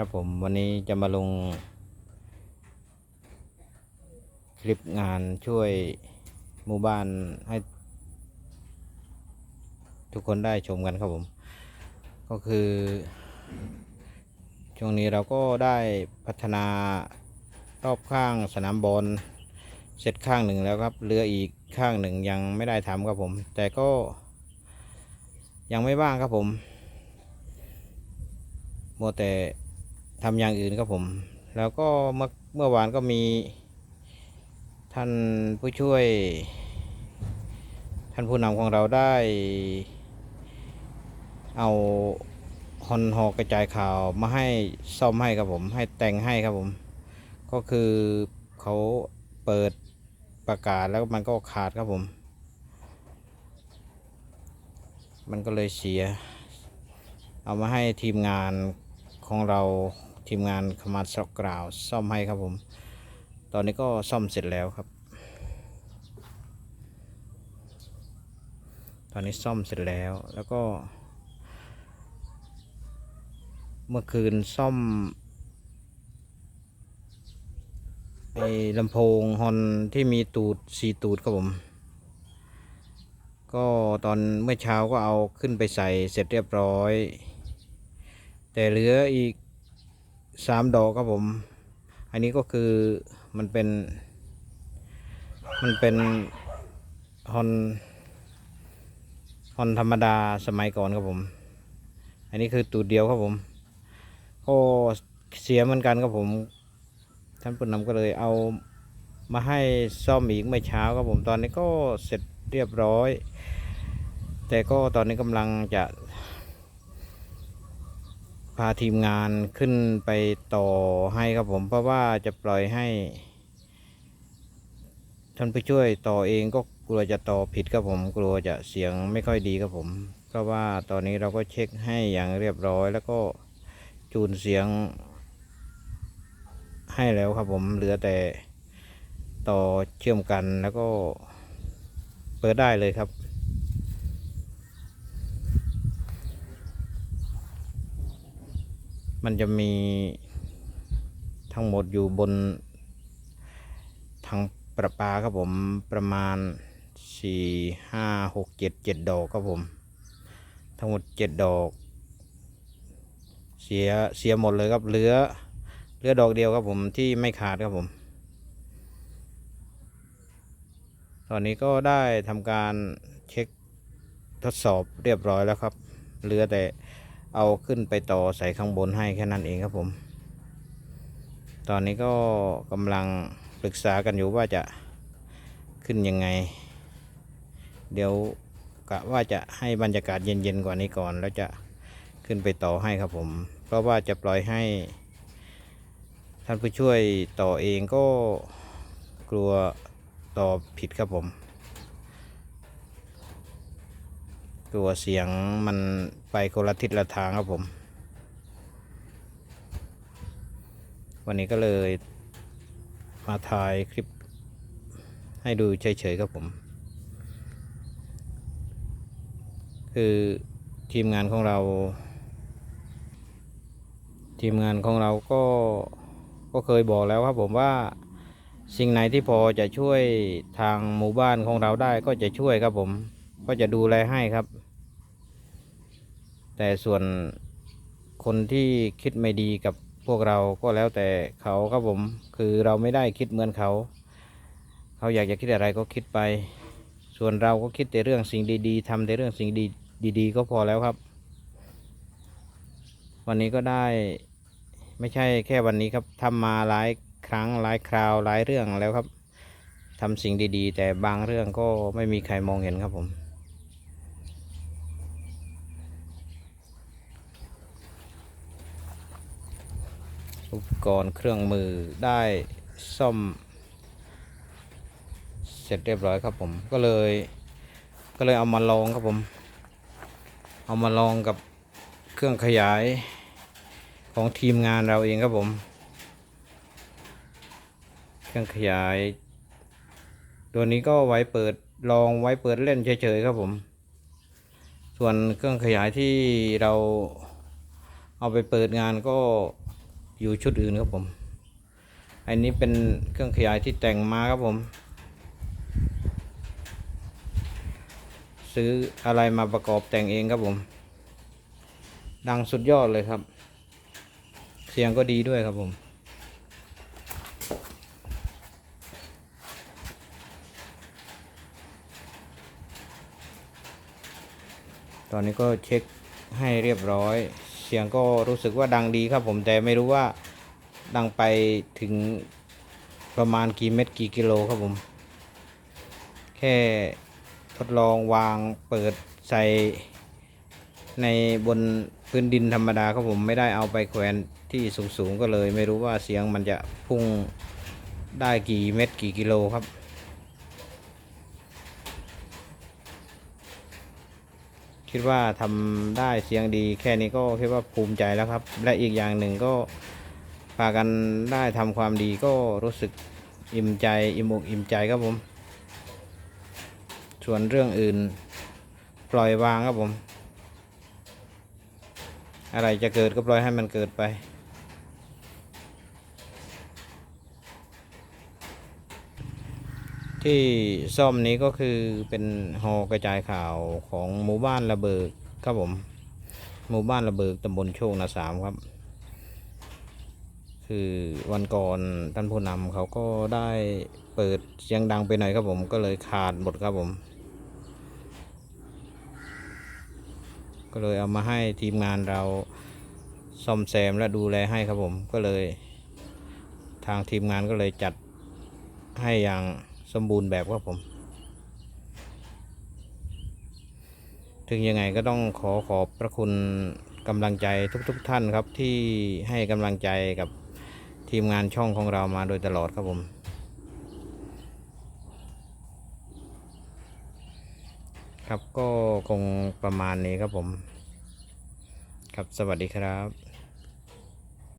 ครับผมวันนี้จะมาลง คลิปงานช่วยหมู่บ้านให้ ทุกคนได้ชมกันครับผม ก็คือ ช่วงนี้เราก็ได้พัฒนารอบข้างสนามบอลเสร็จข้างหนึ่งแล้วครับเหลืออีกข้างหนึ่งยังไม่ได้ทำครับผม แต่ก็ยังไม่ว่างครับผมมัวแต่ ทำอย่างอื่นครับผม แล้วก็เมื่อเมื่อวานก็มี ท่านผู้ช่วย ท่านผู้นำของเราได้ เอาฮอนฮอกระจายข่าวมาให้ซ่อมให้ครับผม ให้แต่งให้ครับผม ก็คือเขาเปิดประกาศแล้วมันก็ขาดครับผม มันก็เลยเสีย เอามาให้ทีมงานของเรา ทีมงานขมาสกราว ซ่อมให้ครับผม ตอนนี้ก็ซ่อมเสร็จแล้วครับ ตอนนี้ซ่อมเสร็จแล้วแล้วก็ เมื่อคืนซ่อมไอ้ลำโพงฮอนที่มีตูดสีตูดครับผม ก็ตอนเมื่อเช้าก็เอาขึ้นไปใส่เสร็จเรียบร้อย แต่เหลืออีก สามดอกครับผม อันนี้ก็คือมันเป็น มันเป็นฮอนฮอนธรรมดาสมัยก่อนครับผม อันนี้คือตูดเดียวครับผมก็เสียเหมือนกันครับผม ท่านผู้นำก็เลยเอามาให้ซ่อมอีกเมื่อเช้าครับผมตอนนี้ก็เสร็จเรียบร้อย แต่ก็ตอนนี้กำลังจะ พาทีมงานขึ้นไปต่อให้ครับผมเพราะว่าจะปล่อยให้ ท่านผู้ช่วยต่อเองก็กลัวจะต่อผิดครับผม กลัวจะเสียงไม่ค่อยดีครับผม เพราะว่าตอนนี้เราก็เช็คให้อย่างเรียบร้อย แล้วก็จูนเสียง ให้แล้วครับผมเหลือแต่ต่อเชื่อมกันแล้วก็เปิดได้เลยครับ มันจะมีทั้งหมดอยู่บนทางประปาครับผมประมาณสี่ห้าหกเจ็ดเจ็ดดอกครับผม ทั้งหมดเจ็ดดอก เสียเสียหมดเลยครับเหลือเหลือดอกเดียวครับผมที่ไม่ขาดครับผม ตอนนี้ก็ได้ทำการเช็คทดสอบเรียบร้อยแล้วครับ เหลือแต่ เอาขึ้นไปต่อใส่ข้างบนให้แค่นั้นเองครับผม ตอนนี้ก็กำลังปรึกษากันอยู่ว่าจะขึ้นยังไง เดี๋ยวกะว่าจะให้บรรยากาศเย็นๆกว่านี้ก่อน แล้วจะขึ้นไปต่อให้ครับผม เพราะว่าจะปล่อยให้ท่านผู้ช่วยต่อเองก็กลัวต่อผิดครับผม กลัวเสียงมันไปคนละทิศละทางครับผม วันนี้ก็เลยมาถ่ายคลิปให้ดูเฉยๆครับผม คือทีมงานของเรา ทีมงานของเราก็ก็เคยบอกแล้วครับผมว่าสิ่งไหนที่พอจะช่วยทางหมู่บ้านของเราได้ก็จะช่วยครับผม ก็จะดูแลให้ครับ แต่ส่วนคนที่คิดไม่ดีกับพวกเราก็แล้วแต่เขาครับผม คือเราไม่ได้คิดเหมือนเขา เขาอยากจะคิดอะไรก็คิดไป ส่วนเราก็คิดแต่เรื่องสิ่งดีๆทำแต่เรื่องสิ่งดีดีๆก็พอแล้วครับ วันนี้ก็ได้ไม่ใช่แค่วันนี้ครับทำมาหลายครั้งหลายคราวหลายเรื่องแล้วครับทำสิ่งดีๆ แต่บางเรื่องก็ไม่มีใครมองเห็นครับผม อุปกรณ์เครื่องมือได้ซ่อม เสร็จเรียบร้อยครับผมก็เลย ก็เลยเอามาลองครับผม เอามาลองกับเครื่องขยายของทีมงานเราเองครับผม เครื่องขยาย ตัวนี้ก็ไว้เปิดลองไว้เปิดเล่นเฉยๆครับผม ส่วนเครื่องขยายที่เราเอาไปเปิดงานก็ อยู่ชุดอื่นครับผม อันนี้เป็นเครื่องขยายที่แต่งมาครับผม ซื้ออะไรมาประกอบแต่งเองครับผม ดังสุดยอดเลยครับ เสียงก็ดีด้วยครับผมตอนนี้ก็เช็คให้เรียบร้อย เสียงก็รู้สึกว่าดังดีครับผมแต่ไม่รู้ว่าดังไปถึงประมาณกี่เม็ดกี่กิโลครับผม แค่ทดลองวางเปิดใส่ในบนพื้นดินธรรมดาครับผมไม่ได้เอาไปแขวนที่สูงๆก็เลย ไม่รู้ว่าเสียงมันจะพุ่งได้กี่เม็ดกี่กิโลครับ คิดว่าทำได้เสียงดี แค่นี้ก็คิดว่าภูมิใจแล้วครับ และอีกอย่างหนึ่งก็พากันได้ทำความดีก็รู้สึกอิ่มใจอิ่มอกอิ่มใจครับผม ส่วนเรื่องอื่น ปล่อยวางครับผม อะไรจะเกิดก็ปล่อยให้มันเกิดไป ที่ซ่อมนี้ก็คือเป็นหอกระจายข่าวของหมู่บ้านระเบิกครับผม หมู่บ้านระเบิกตำบลโชคนาสามครับ คือวันก่อนท่านผู้นำเขาก็ได้เปิดเสียงดังไปหน่อยครับผมก็เลยขาดหมดครับผม ก็เลยเอามาให้ทีมงานเราซ่อมแซมและดูแลให้ครับผมก็เลย ทางทีมงานก็เลยจัดให้อย่าง สมบูรณ์แบบครับผม ถึงยังไงก็ต้องขอขอบพระคุณกำลังใจทุกๆทท่านครับที่ให้กำลังใจกับทีมงานช่องของเรามาโดยตลอดครับผม ครับก็คงประมาณนี้ครับผม ครับสวัสดีครับ